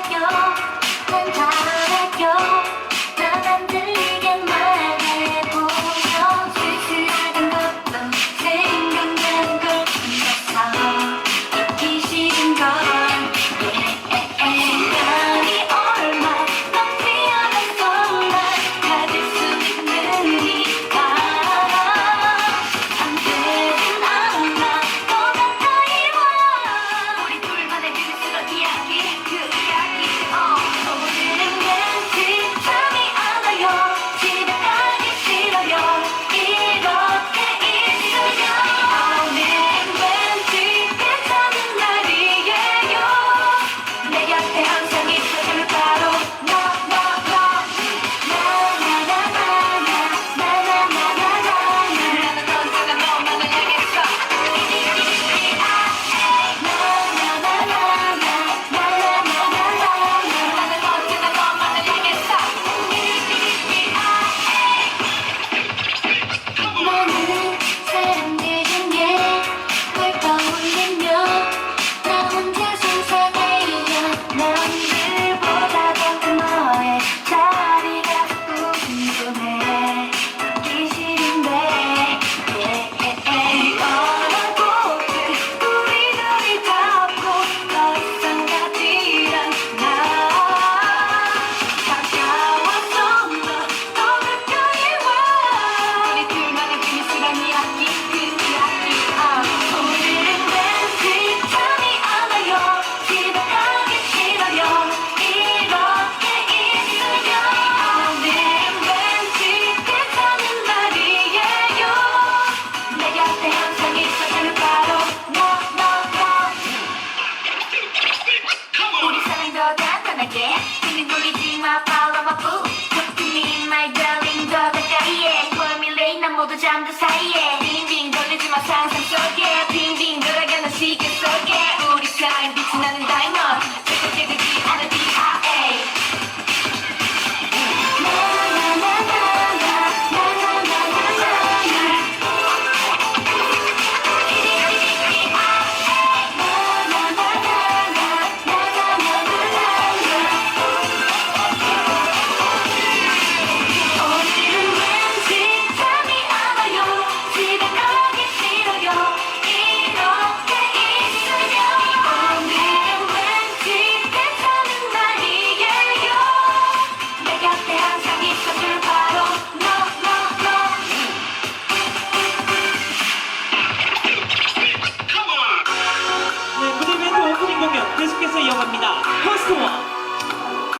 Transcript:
like 편하게 듣는 놀리지마 follow my food Look to me my darling 더 가까이에 Call me late 난 모두 잠든 사이에 이어갑니다. 퍼스트 원.